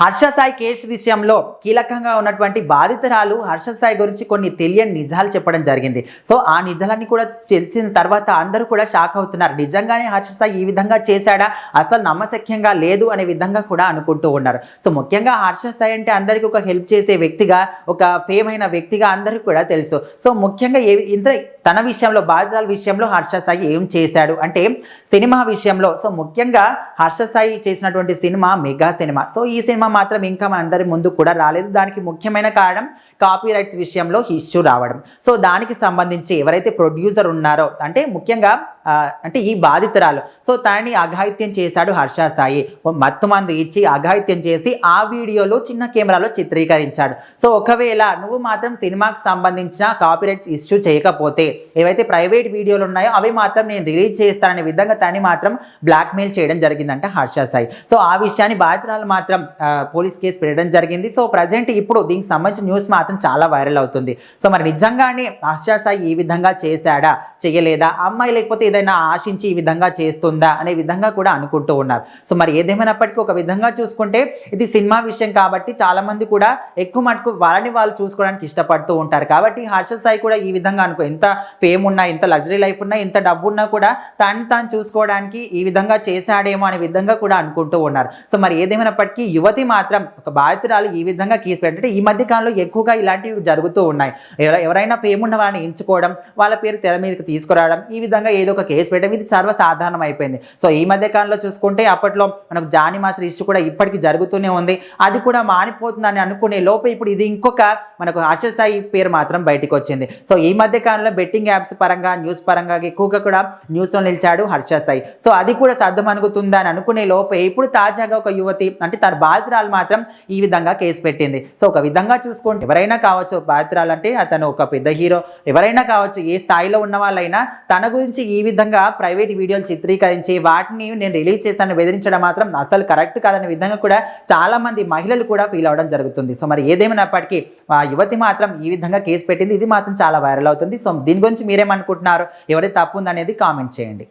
Harsha Sai case విషయంలో కీలకంగా ఉన్నటువంటి బాధితురాలు హర్షసాయి గురించి కొన్ని తెలియని నిజాలు చెప్పడం జరిగింది. సో ఆ నిజాలన్నీ కూడా తెలిసిన తర్వాత అందరూ కూడా షాక్ అవుతున్నారు. నిజంగానే హర్షసాయి ఈ విధంగా చేశాడా? అసలు నమ్మశక్యంగా లేదు అనే విధంగా కూడా అనుకుంటూ ఉన్నారు. సో ముఖ్యంగా హర్షసాయి అంటే అందరికీ ఒక హెల్ప్ చేసే వ్యక్తిగా ఒక ఫేమ్ అయిన వ్యక్తిగా అందరికీ కూడా తెలుసు. సో ముఖ్యంగా ఏ ఇంత తన విషయంలో బాధితుల విషయంలో హర్ష సాయి ఏం చేశాడు అంటే సినిమా విషయంలో. సో ముఖ్యంగా హర్ష సాయి చేసినటువంటి సినిమా మెగా సినిమా. సో ఈ సినిమా మాత్రం ఇంకా మనందరి ముందు కూడా రాలేదు. దానికి ముఖ్యమైన కారణం కాపీ రైట్స్ విషయంలో ఇష్యూ రావడం. సో దానికి సంబంధించి ఎవరైతే ప్రొడ్యూసర్ ఉన్నారో అంటే ముఖ్యంగా అంటే ఈ బాధితురాలు. సో తనని అఘాయిత్యం చేశాడు హర్ష సాయి. మత్తు మందు ఇచ్చి అఘాయిత్యం చేసి ఆ వీడియోలో చిన్న కెమెరాలో చిత్రీకరించాడు. సో ఒకవేళ నువ్వు మాత్రం సినిమాకి సంబంధించిన కాపీరైట్స్ ఇష్యూ చేయకపోతే ఏవైతే ప్రైవేట్ వీడియోలు ఉన్నాయో అవి మాత్రం నేను రిలీజ్ చేస్తాననే విధంగా తనని మాత్రం బ్లాక్మెయిల్ చేయడం జరిగిందంట హర్ష సాయి. సో ఆ విషయాన్ని బాధితురాలు మాత్రం పోలీస్ కేసు పెట్టడం జరిగింది. సో ప్రజెంట్ ఇప్పుడు దీనికి సంబంధించిన న్యూస్ మాత్రం చాలా వైరల్ అవుతుంది. సో మరి నిజంగానే హర్ష సాయి ఈ విధంగా చేశాడా? చేయలేదా? అమ్మాయి లేకపోతే ఏదైనా ఆశించి ఈ విధంగా చేస్తుందా? అనే విధంగా కూడా అనుకుంటూ ఉన్నారు. సో మరి ఏదేమైనప్పటికీ ఒక విధంగా చూసుకుంటే ఇది సినిమా విషయం కాబట్టి చాలా మంది కూడా ఎక్కువ మటుకు వాళ్ళని వాళ్ళు చూసుకోవడానికి ఇష్టపడుతూ ఉంటారు. కాబట్టి హర్ష సాయి కూడా ఈ విధంగా అనుకో ఎంత ఫేమ్ ఉన్నా ఎంత లగ్జరీ లైఫ్ ఉన్నా ఎంత డబ్బు ఉన్నా కూడా తను తాను చూసుకోవడానికి ఈ విధంగా చేశాడేమో అనే విధంగా కూడా అనుకుంటూ ఉన్నారు. సో మరి ఏదేమైనప్పటికీ యువతి మాత్రం ఒక బాధితురాలు ఈ విధంగా కేసు పెట్టంటే ఈ మధ్య కాలంలో ఎక్కువగా ఇలాంటివి జరుగుతూ ఉన్నాయి. ఎవరైనా ఫేమ్ ఉన్న వాళ్ళని ఎంచుకోవడం వాళ్ళ పేరు తెర మీదకి తీసుకురావడం ఈ విధంగా ఏదో ఒక కేసు పెట్టడం ఇది సర్వసాధారణం అయిపోయింది. సో ఈ మధ్య కాలంలో చూసుకుంటే అప్పట్లో మనకు జానీ మాస్టర్ ఇష్యూ కూడా ఇప్పటికీ జరుగుతూనే ఉంది. అది కూడా మానిపోతుందని అనుకునే లోపే ఇప్పుడు ఇది ఇంకొక మనకు హర్ష సాయి పేరు మాత్రం బయటకు వచ్చింది. సో ఈ మధ్య కాలంలో బెట్టింగ్ యాప్స్ పరంగా న్యూస్ పరంగా ఎక్కువగా కూడా న్యూస్లో నిలిచాడు హర్ష సాయి సో అది కూడా సర్దమనుగుతుందని అనుకునే లోపే ఇప్పుడు తాజాగా ఒక యువతి అంటే తన బాధితురాలు మాత్రం ఈ విధంగా కేసు పెట్టింది. సో ఒక విధంగా చూసుకుంటే ఎవరైనా కావచ్చు పాత్రలు అంటే అతను ఒక పెద్ద హీరో. ఎవరైనా కావచ్చు ఏ స్థాయిలో ఉన్న వాళ్ళైనా తన గురించి ఈ విధంగా ప్రైవేట్ వీడియోలు చిత్రీకరించి వాటిని నేను రిలీజ్ చేస్తాను బెదిరించడం మాత్రం అసలు కరెక్ట్ కాదనే విధంగా కూడా చాలా మంది మహిళలు కూడా ఫీల్ అవ్వడం జరుగుతుంది. సో మరి ఏదేమైనప్పటికీ ఆ యువతి మాత్రం ఈ విధంగా కేసు పెట్టింది. ఇది మాత్రం చాలా వైరల్ అవుతుంది. సో దీని గురించి మీరేమనుకుంటున్నారు? ఎవరైతే తప్పు ఉందనేది కామెంట్ చేయండి.